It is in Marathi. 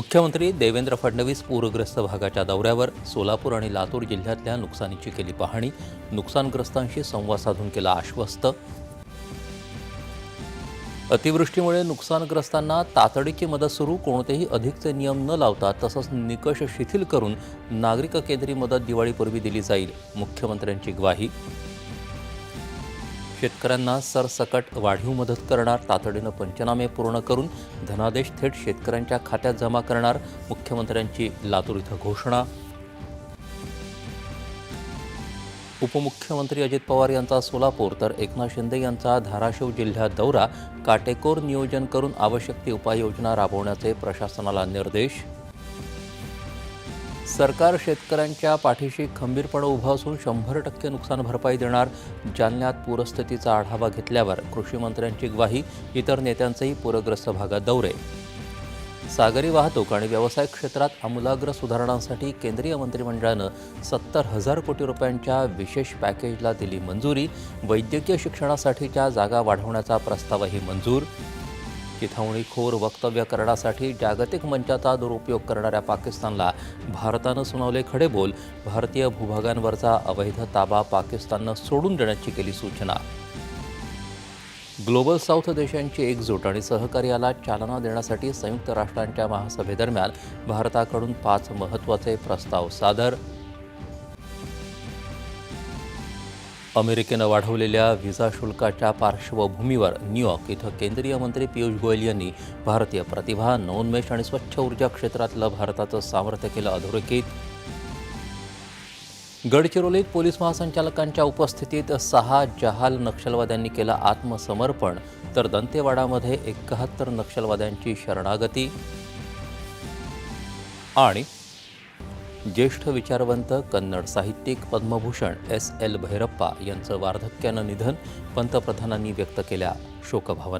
मुख्यमंत्री देवेंद्र फडणवीस पूरग्रस्त भागाच्या दौऱ्यावर सोलापूर आणि लातूर जिल्ह्यातल्या नुकसानीची केली पाहणी. नुकसानग्रस्तांशी संवाद साधून केला आश्वस्त. अतिवृष्टीमुळे नुकसानग्रस्तांना तातडीची मदत सुरू कोणतेही अधिकचे नियम न लावता तसंच निकष शिथिल करून नागरिक केंद्री मदत दिवाळीपूर्वी दिली जाईल मुख्यमंत्र्यांची ग्वाही. शेतकऱ्यांना सरसकट वाढीव मदत करणार तातडीनं पंचनामे पूर्ण करून धनादेश थेट शेतकऱ्यांच्या खात्यात जमा करणार मुख्यमंत्र्यांची लातूर इथं घोषणा. उपमुख्यमंत्री अजित पवार यांचा सोलापूर तर एकनाथ शिंदे यांचा धाराशिव जिल्ह्यात दौरा. काटेकोर नियोजन करून आवश्यक ती उपाययोजना राबवण्याचे प्रशासनाला निर्देश. सरकार शेतकऱ्यांच्या पाठीशी खंबीरपणे उभं असून शंभर टक्के नुकसान भरपाई देणार जालन्यात पूरस्थितीचा आढावा घेतल्यावर कृषीमंत्र्यांची ग्वाही इतर नेत्यांचेही पूरग्रस्त भागात दौरे. सागरी वाहतूक आणि व्यवसाय क्षेत्रात आमूलाग्र सुधारणांसाठी केंद्रीय मंत्रिमंडळानं सत्तर हजार कोटी रुपयांच्या विशेष पॅकेजला दिली मंजुरी वैद्यकीय शिक्षणासाठीच्या जागा वाढवण्याचा प्रस्तावही मंजूर. चिथावणीखोर वक्तव्य करण्यासाठी जागतिक मंचाचा दुरुपयोग करणाऱ्या पाकिस्तानला भारतानं सुनावले खडे बोल भारतीय भूभागांवरचा अवैध ताबा पाकिस्ताननं सोडून देण्याची केली सूचना. ग्लोबल साऊथ देशांची एकजूट आणि सहकार्याला चालना देण्यासाठी संयुक्त राष्ट्रांच्या महासभेदरम्यान भारताकडून पाच महत्त्वाचे प्रस्ताव सादर अमेरिकेनं वाढवलेल्या व्हिसा शुल्काच्या पार्श्वभूमीवर न्यूयॉर्क इथं केंद्रीय मंत्री पियुष गोयल यांनी भारतीय प्रतिभा नवोन्मेष आणि स्वच्छ ऊर्जा क्षेत्रातलं भारताचं सामर्थ्य केलं अधोरेखित. गडचिरोलीत पोलीस महासंचालकांच्या उपस्थितीत सहा जहाल नक्षलवाद्यांनी केलं आत्मसमर्पण तर दंतेवाडामध्ये एकाहत्तर नक्षलवाद्यांची शरणागती. आणि ज्येष्ठ विचारवंत कन्नड साहित्यिक पद्मभूषण एस एल भैरप्पा यांचं वार्धक्यानं निधन पंतप्रधानांनी व्यक्त केल्या शोकभावना.